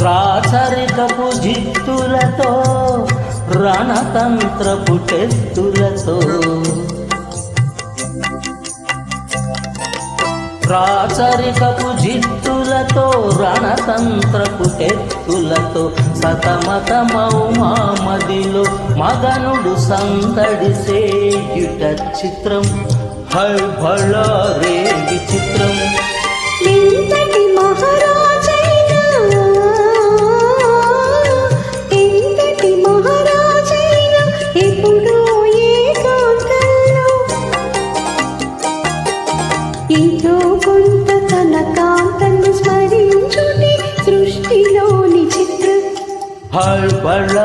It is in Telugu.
రాచరికపు జిత్తులతో రణతంత్రపు టెత్తులతో. రాచరికపు జిత్తులతో రణతంత్రపు టెత్తులతో సతమతమౌ మామదిలో మగనుడు సందడి సేయుట చిత్రం. భళ రే ఎప్పుడూ కొంత తన కాంతను స్మరించుని సృష్టిలోని చిత్ర హల్భళ